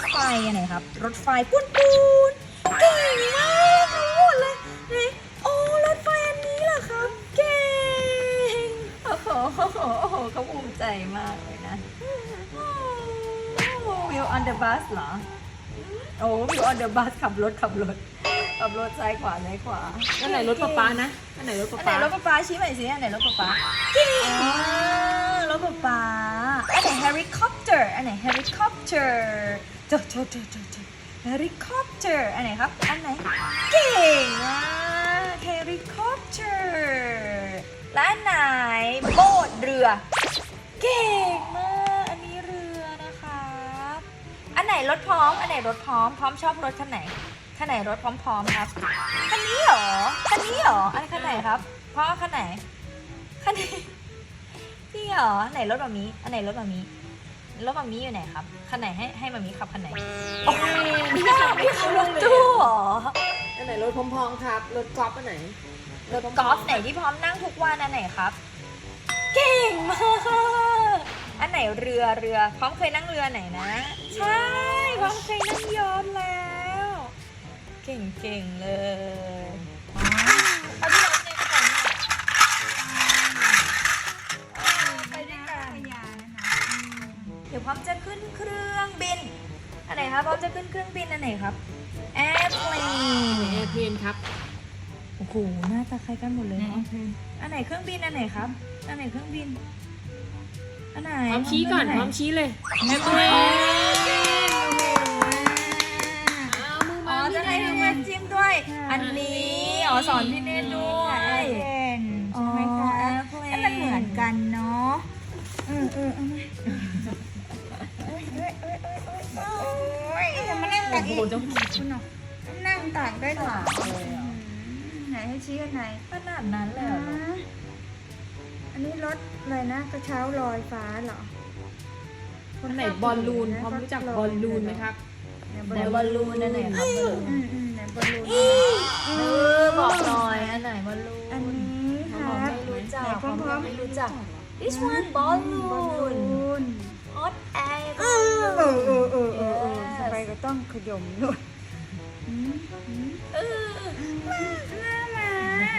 ถไฟอันไหนครับ รถไฟปุ้นปูนเก่งมากรู้หมดเลยไหนโอ้รถไฟอันนี้เหรอครับ เก่งโอ้โหโอ้โหโอ้โหเขาภูมิใจมากเลยนะวิว on the bus เหรอโอ้วิว on the bus ขับรถขับรถขับรถซ้ายขวาซ้ายขวาอันไหนรถป๊าป๊านะอันไหนรถป๊าอันไหนป๊ารถป๊าป๊าชี้ใหม่สิอันไหนรถป๊าป๊าเก่งมากรถป๊าป๊าอันไหน helicopter อันไหน helicopter เจอเจอเจอเจอเจอ helicopter อันไหนครับ อันไหน เก่งมาก helicopter และอันไหนโบ๊ทเรือ เก่งมาก อันนี้เรือนะครับอันไหนรถพร้อม อันไหนรถพร้อม พร้อมชอบรถคันไหนคันไหนรถพร้อม ๆครับคันนี้เหรอคันนี้เหรออันคันไหนครับเพราะคันไหนคันนี้พี่เหรอไหนรถแบบนี้ อันไหนรถแบบนี้ รถแบบนี้อยู่ไหนครับคันไหนให้ให้แบบนี้ขับคันไหนโอ้ยนี่ขับรถตู้เหรออันไหนรถพร้อมๆครับ รถกอล์ฟอันไหนรถกอล์ฟไหนที่พร้อมนั่งทุกวันอันไหนครับ เก่งมากอันไหนเรือเรือพร้อมเคยนั่งเรือไหนนะ ใช่พร้อมเคยนั่งยอชต์แล้ว เก่งๆเลย ร้อมจะขึ้นเครื่องบิน อันไหนครับพร้อมจะขึ้นเครื่องบินอันไหนครับ airplane แอร์เพลนครับ โอ้โหหน้าตาคล้ายกันหมดเลยเนาะอันไหนเครื่องบินอันไหนครับ อันไหนเครื่องบิน อันไหนพร้อมชี้ก่อน พร้อมชี้เลยแอร์เพลนเอามืออ๋อมาจะให้ทำงานจิ้มด้วย อันนี้ อ๋อสอนพี่เนตด้วยนอ๋อใช่ไหมคะ airplane ให้มันเหมือนกันเนาะเออเออเอามาเอ้ยเอ้ยเอ้ยเอ้ยเอ้ยโอ้ย อย่ามานั่งตักอีกคุณหนอนั่งตักได้เหรออืมไหนให้ชี้อันไหนขนาดนั้นเลยเหรอลูกอันนี้รถอะไรนะกระเช้าลอยฟ้าเหรอคนไหนบอลลูนพร้อมรู้จักบอลลูนไหมครับไหนบอลลูนอันไหนครับบอลลูนอืมอืมไหนบอลลูนเออบอกหน่อยอันไหนบอลลูนอันนี้ครับไม่รู้จักไหนพร้อมๆไม่รู้จัก this one บอล balloon เขายมด้วย เออ มา มา มา